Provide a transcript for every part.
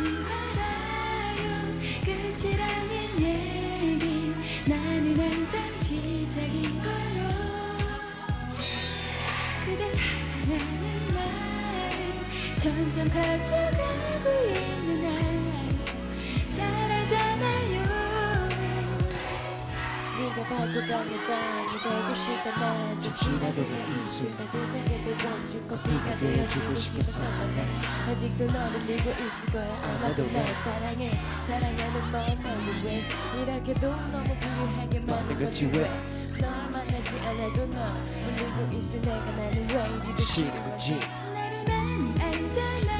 하지 말아요. 끝이라는 얘기. 나는 항상 시작인 걸로. 그대 사랑하는 마음 점점 커져가고 있는 날. 잘 알잖아요. 네가 가는 땅이 되고 싶다. 난 잠시라도 내 입술 따뜻하게 들어줄 커피가 되어주고 난 아직도 너를 믿고 있을 거야. 아마도 날 사랑해. 사랑하는 마음만은 왜? 이렇게도 너무 불행하게 만든 건지 왜널 만나지 않아도 널 울리고 있을 내가 나는 왜 이리도 싫은 거지 많이 알잖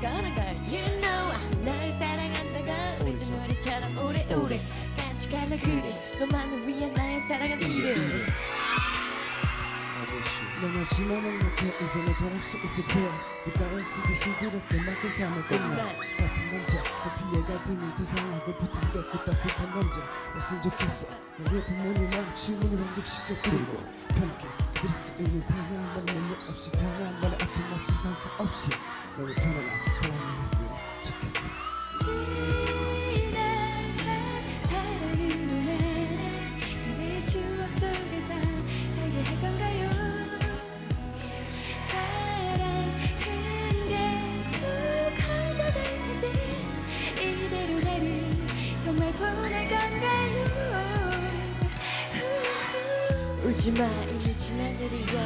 걸어가 You know 너를 사랑한다가 매주 노래처럼 오래오래 같이 갈라 그래 너만을 위한 나의 사랑은 이래 You. 넌 하지만은 못해 이제는 잘할 수 있을 거야 네가 연습이 힘들었던 만큼 참을 것나 같은 남자 테니 저상하고 붙은 것그 따뜻한 남자. 였으면 좋겠어. 너의 부모님하고 주문을 완급시켜 그리고 편하게 들을 수 있는 말은 눈물 없이 말은 아픔 없이 상처 없이 너무 편안한 사랑을 했으면 좋겠어 울지마 붙이는 거지만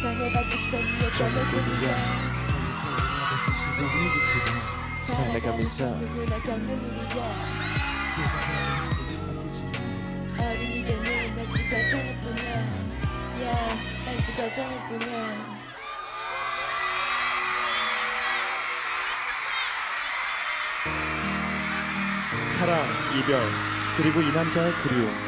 산에바 직선 위에 점을 뿐이야. 살아가면서 누구나 겪는 일이야. 어른이 되는 난 과정일 뿐이야. 야난 과정일 뿐이야. 사랑, 이별, 그리고 이 남자의 그리움.